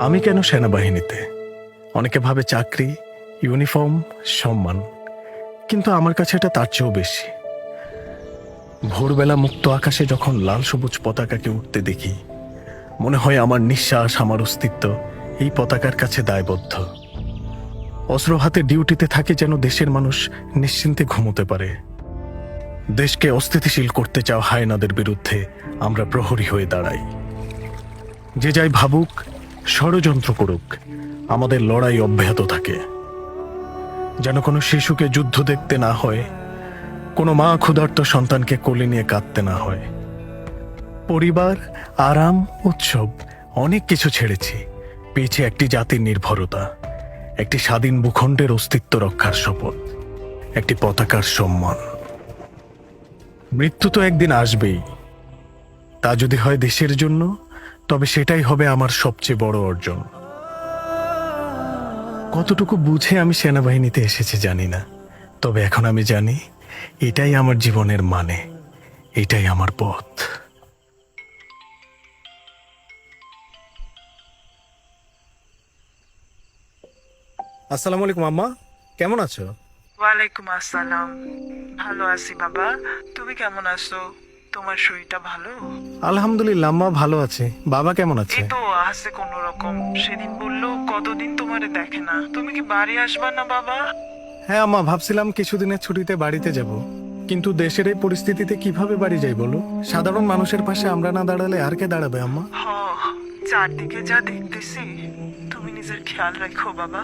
আমি কেন সেনাবাহিনীতে? অনেকে ভাবে চাকরি, ইউনিফর্ম, সম্মান। কিন্তু আমার কাছে এটা তার চেয়েও বেশি। ভোরবেলা মুক্ত আকাশে যখন লাল সবুজ পতাকাকে উঠতে দেখি, মনে হয় আমার নিঃশ্বাস, আমার অস্তিত্ব এই পতাকার কাছে দায়বদ্ধ। অস্ত্র হাতে ডিউটিতে থাকে যেন দেশের মানুষ নিশ্চিন্তে ঘুমোতে পারে। দেশকে অস্থিতিশীল করতে চাও হায়নাদের বিরুদ্ধে, আমরা প্রহরী হয়ে দাঁড়াই। যে যাই ভাবুক, ষড়যন্ত্র করুক, আমাদের লড়াই অব্যাহত থাকে। যেন কোনো শিশুকে যুদ্ধ দেখতে না হয়, কোনো মা ক্ষুধার্ত সন্তানকে কোলে নিয়ে কাঁদতে না হয়। পরিবার, আরাম, উৎসব, অনেক কিছু ছেড়েছি। পেয়েছে একটি জাতির নির্ভরতা, একটি স্বাধীন ভূখণ্ডের অস্তিত্ব রক্ষার শপথ, একটি পতাকার সম্মান। মৃত্যু তো একদিন আসবেই। তা যদি হয় দেশের জন্য তবে সেটাই হবে আমার সবচেয়ে বড় অর্জন। কতটুকু বুঝে আমি সেনাবাহিনীতে এসেছি জানি না তবে এখন আমি জানি এটাই আমার জীবনের মানে এটাই আমার পথ। আসসালামু আলাইকুম আম্মা। কেমন আছো? ওয়ালাইকুম আসসালাম। ভালো আছি বাবা। তুমি কেমন আছো? তোমার শরীরটা ভালো? আলহামদুলিল্লাহ মা ভালো আছে। বাবা কেমন আছে? এই তো আছে কোন রকম। সেদিন বলল কতদিন তোমারে দেখে না? তুমি কি বাড়ি আসবা না বাবা? হ্যাঁ আম্মা ভাবছিলাম কিছুদিনের ছুটিতে বাড়িতে যাব। কিন্তু দেশের এই পরিস্থিতিতে কীভাবে বাড়ি যাই বলো? সাধারণ মানুষের পাশে আমরা না দাঁড়ালে আর কে দাঁড়াবে আম্মা? হ চারদিকে যা দেখতেছি তুমি নিজের খেয়াল রাখো বাবা।